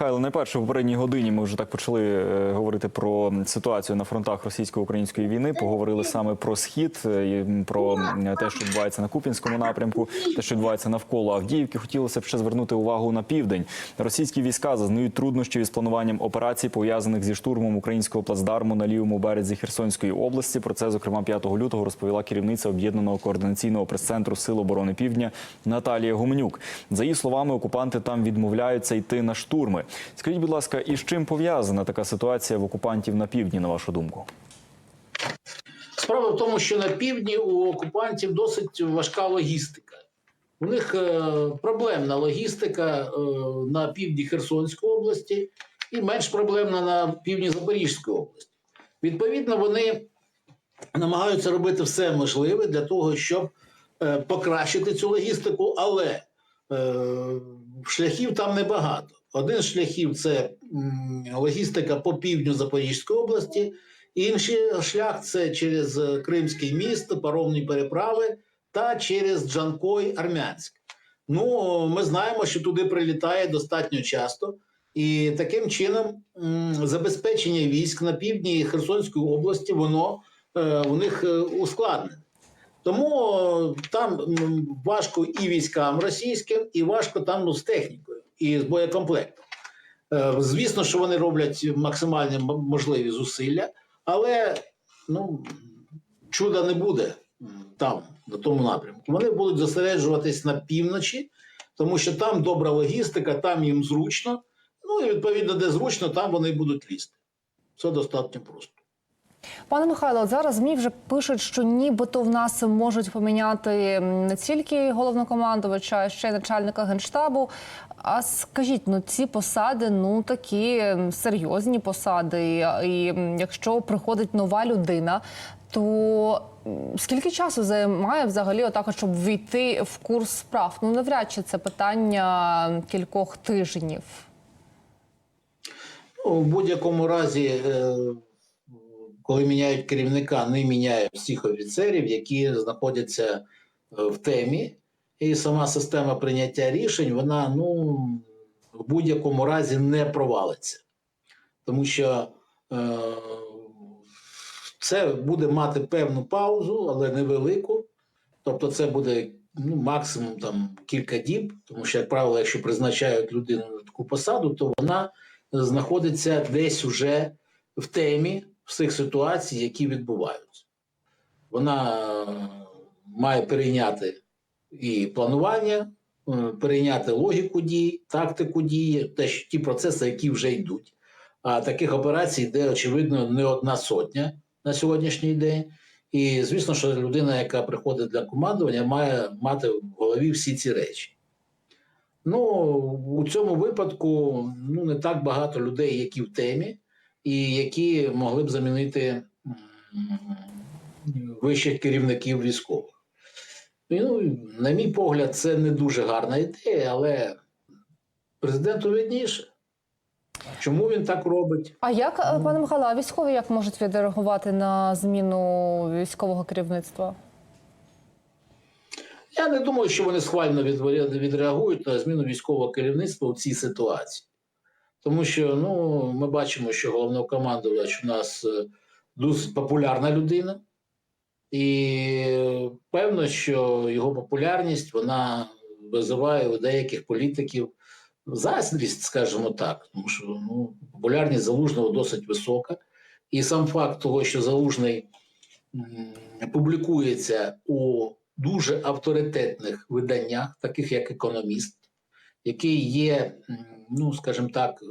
Михайло, найперше в попередній годині ми вже так почали е, говорити про ситуацію на фронтах російсько-української війни. Поговорили саме про схід, е, про те, що відбувається на Купінському напрямку, те, що відбувається навколо Авдіївки. Хотілося б ще звернути увагу на південь. Російські війська зазнають труднощів із плануванням операцій, пов'язаних зі штурмом українського плацдарму на лівому березі Херсонської області. Про це, зокрема, 5 лютого розповіла керівниця об'єднаного координаційного прес-центру Сил оборони Півдня Наталія Гуменюк. За її словами, окупанти там відмовляються йти на штурми. Скажіть, будь ласка, і з чим пов'язана така ситуація в окупантів на півдні, на вашу думку? Справа в тому, що на півдні у окупантів досить важка логістика. У них е, проблемна логістика е, на півдні Херсонської області і менш проблемна на півдні Запорізької області. Відповідно, вони намагаються робити все можливе для того, щоб е, покращити цю логістику, але шляхів там небагато. Один з шляхів це логістика по півдню Запорізької області. Інший шлях це через Кримський міст, паромні переправи та через Джанкой Армянськ. Ну, ми знаємо, що туди прилітає достатньо часто, і таким чином забезпечення військ на півдні Херсонської області воно е, у них е, ускладнене. Тому е, там важко і військам російським, і важко там з технікою і з боєкомплектом. Е, Звісно, що вони роблять максимальні можливі зусилля, але ну, чуда не буде там, на тому напрямку. Вони будуть зосереджуватись на півночі, тому що там добра логістика, там їм зручно. Ну і відповідно, де зручно, там вони будуть лізти. Це достатньо просто. Пане Михайло, зараз ЗМІ вже пишуть, що нібито в нас можуть поміняти не тільки головнокомандувача, а ще й начальника генштабу. А скажіть, ну ці посади ну такі серйозні посади. І якщо приходить нова людина, то скільки часу займає взагалі отак, щоб війти в курс справ? Ну навряд чи це питання кількох тижнів. Ну, в будь-якому разі, е, коли міняють керівника, не міняють всіх офіцерів, які знаходяться е, в темі, і сама система прийняття рішень, вона ну, в будь-якому разі не провалиться. Тому що е, це буде мати певну паузу, але невелику. Тобто, це буде ну, максимум там, кілька діб, тому що, як правило, якщо призначають людину на таку посаду, то вона знаходиться десь уже в темі всіх ситуацій, які відбуваються. Вона е, має перейняти і планування, е, перейняти логіку дій, тактику дії, ті процеси, які вже йдуть. А таких операцій йде, очевидно, не одна сотня на сьогоднішній день. І звісно, що людина, яка приходить для командування, має мати в голові всі ці речі. Ну, у цьому випадку ну, не так багато людей, які в темі, і які могли б замінити вищих керівників військових. Ну, на мій погляд, це не дуже гарна ідея, але президенту видніше. Чому він так робить? А як, е, пане Михайло, а військові як можуть відреагувати на зміну військового керівництва? Я не думаю, що вони схвально відреагують на зміну військового керівництва у цій ситуації. Тому що ну, ми бачимо, що головнокомандувач у нас е, досить популярна людина, і певно, що його популярність вона визиває у деяких політиків заздрість, скажімо так, тому що ну, популярність залужного досить висока. І сам факт того, що залужний публікується у дуже авторитетних виданнях, таких як економіст, який є, ну скажімо так, е,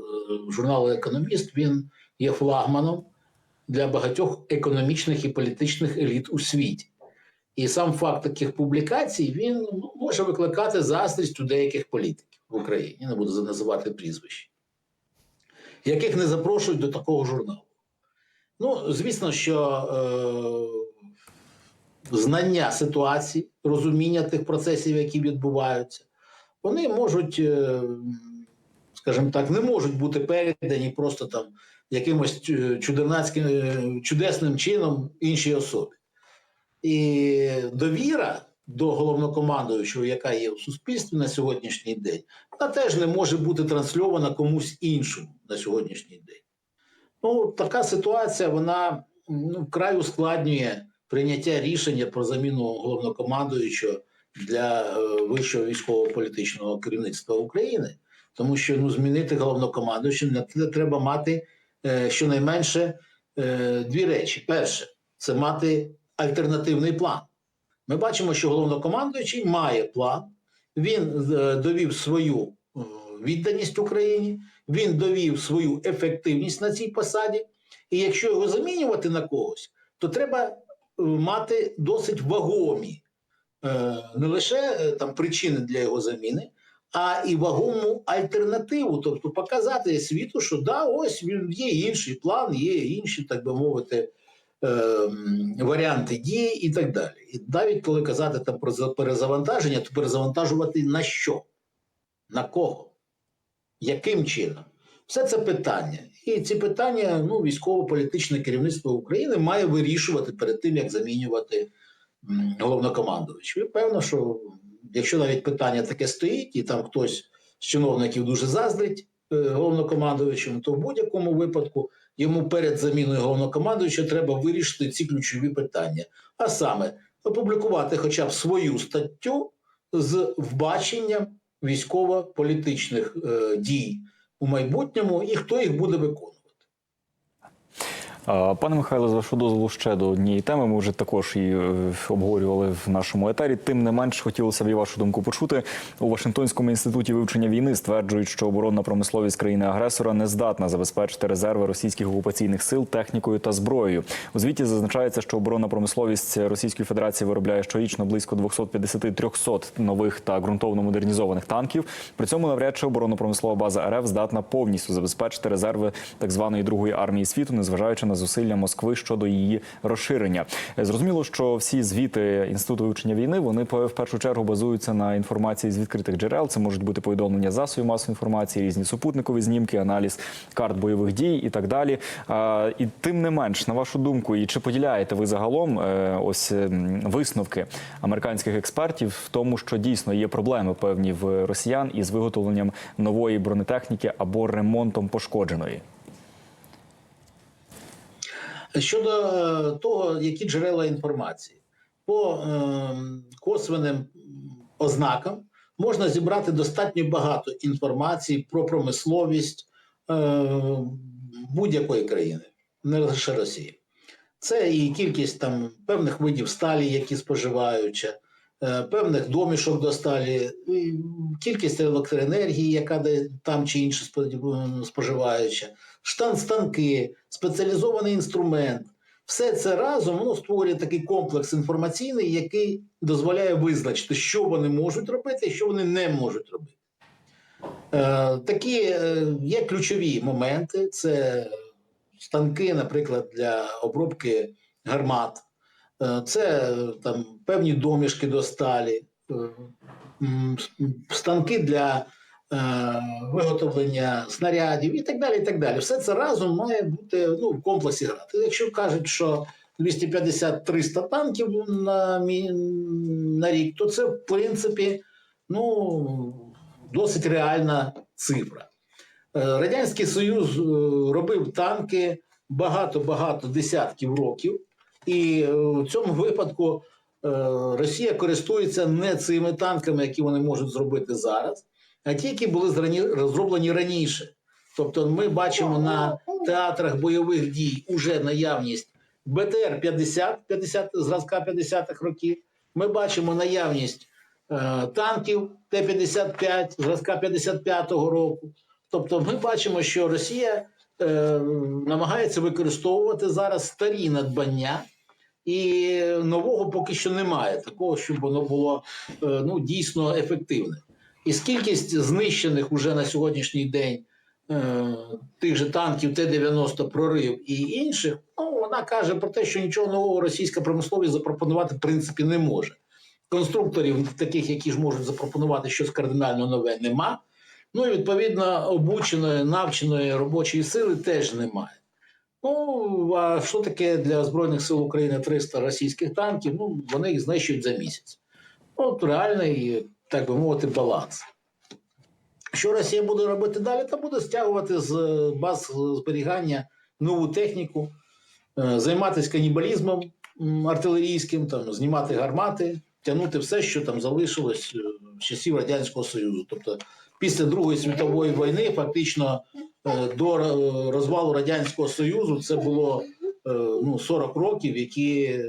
журнал Економіст, він є флагманом для багатьох економічних і політичних еліт у світі. І сам факт таких публікацій він ну, може викликати заздрість у деяких політиків в Україні, не буду називати прізвищ, яких не запрошують до такого журналу. Ну, звісно, що е, знання ситуації, розуміння тих процесів, які відбуваються, вони можуть, е, скажімо так, не можуть бути передані просто там якимось чудернацьким, е, чудесним чином іншій особі. І довіра до головнокомандуючого, яка є у суспільстві на сьогоднішній день, вона теж не може бути трансльована комусь іншому на сьогоднішній день. Ну, така ситуація вона ну, вкрай ускладнює прийняття рішення про заміну головнокомандуючого для е, вищого військово-політичного керівництва України, тому що ну, змінити головнокомандуючим на це треба мати е, щонайменше е, дві речі: перше це мати альтернативний план. Ми бачимо, що головнокомандуючий має план, він е, довів свою е, відданість Україні, він довів свою ефективність на цій посаді. І якщо його замінювати на когось, то треба е, мати досить вагомі не лише е, там причини для його заміни, а і вагому альтернативу, тобто показати світу, що да, ось він- є інший план, є інші, так би мовити, е, варіанти дії і так далі. І навіть коли казати там про перезавантаження, то перезавантажувати на що? На кого? Яким чином? Все це питання. І ці питання ну, військово-політичне керівництво України має вирішувати перед тим, як замінювати м. І певно, що якщо навіть питання таке стоїть, і там хтось з чиновників дуже заздрить е, головнокомандувачем, то в будь-якому випадку йому перед заміною головнокомандувача треба вирішити ці ключові питання. А саме опублікувати хоча б свою статтю з вбаченням військово-політичних е, дій у майбутньому і хто їх буде виконувати. Пане Михайло, з вашого дозволу ще до однієї теми. Ми вже також її е, обговорювали в нашому етері. Тим не менш, хотілося б і вашу думку почути. У Вашингтонському інституті вивчення війни стверджують, що оборонна промисловість країни-агресора не здатна забезпечити резерви російських окупаційних сил технікою та зброєю. У звіті зазначається, що оборонна промисловість Російської Федерації виробляє щорічно близько 250-300 нових та ґрунтовно модернізованих танків. При цьому навряд чи оборонно-промислова база РФ здатна повністю забезпечити резерви так званої другої армії світу, незважаючи на зусилля Москви щодо її розширення. Зрозуміло, що всі звіти інституту вивчення війни вони в першу чергу базуються на інформації з відкритих джерел. Це можуть бути повідомлення засобів масової інформації, різні супутникові знімки, аналіз карт бойових дій і так далі. І тим не менш, на вашу думку, і чи поділяєте ви загалом е, ось висновки американських експертів в тому, що дійсно є проблеми певні в росіян із виготовленням нової бронетехніки або ремонтом пошкодженої? Щодо е, того, які джерела інформації, по косвеним ознакам можна зібрати достатньо багато інформації про промисловість е, будь-якої країни, не лише Росії. Це і кількість там певних видів сталі, які споживають, е, певних домішок до сталі, кількість електроенергії, яка там чи інше споживаюча, штан станки, спеціалізований інструмент. Все це разом воно створює такий комплекс інформаційний, який дозволяє визначити, що вони можуть робити і що вони не можуть робити. Е, такі е, є ключові моменти: це станки, наприклад, для обробки гармат, Е, це е, там певні домішки до сталі, е, станки для е, виготовлення снарядів і так далі. і так далі. Все це разом має бути ну, в комплексі грати. Якщо кажуть, що 250-300 танків на, на рік, то це в принципі ну, досить реальна цифра. Радянський Союз робив танки багато-багато десятків років, і е, в цьому випадку е, Росія користується не цими танками, які вони можуть зробити зараз, а ті, які були зрані- зроблені раніше. Тобто, ми бачимо на театрах бойових дій уже наявність БТР 50, 50 зразка 50-х років. Ми бачимо наявність е, танків Т-55 зразка 55-го року. Тобто, ми бачимо, що Росія е, намагається використовувати зараз старі надбання, і нового поки що немає, такого, щоб воно було е, ну, дійсно ефективне. І кількість знищених уже на сьогоднішній день е, тих же танків Т-90 прорив і інших, ну, вона каже про те, що нічого нового російська промисловість запропонувати в принципі не може. Конструкторів, таких, які ж можуть запропонувати щось кардинально нове, нема. Ну і відповідно обученої, навченої робочої сили теж немає. Ну, а що таке для Збройних сил України 300 російських танків? Ну, вони їх знищують за місяць. От реальний, так би мовити, баланс. Що Росія буде робити далі? Та буде стягувати з баз зберігання нову техніку, е, займатися канібалізмом артилерійським, там, знімати гармати, тягнути все, що там залишилось е, з часів Радянського Союзу. Тобто після Другої світової війни, фактично до е, розвалу Радянського Союзу, це було е, ну, 40 років, які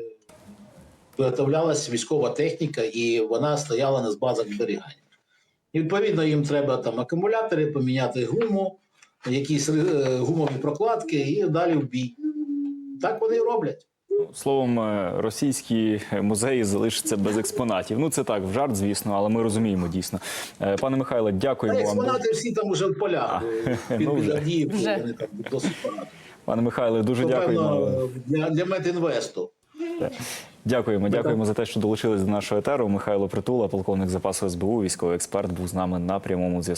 виготовлялася військова техніка, і вона стояла на базах зберігання. І відповідно їм треба там акумулятори, поміняти гуму, якісь е, гумові прокладки і далі в бій. Так вони і роблять. Словом, е, російські музеї залишаться без експонатів. Ну це так, в жарт, звісно, але ми розуміємо дійсно. Е, Пане Михайле, дякуємо вам. експонати всі там уже в полях. е, ну вже. Вже. вони там досить багато. Пане Михайле, дуже То, дякуємо. певно, для, для Метінвесту. Дякуємо, дякуємо за те, що долучились до нашого етеру. Михайло Притула, полковник запасу СБУ, військовий експерт, був з нами на прямому зв'язку.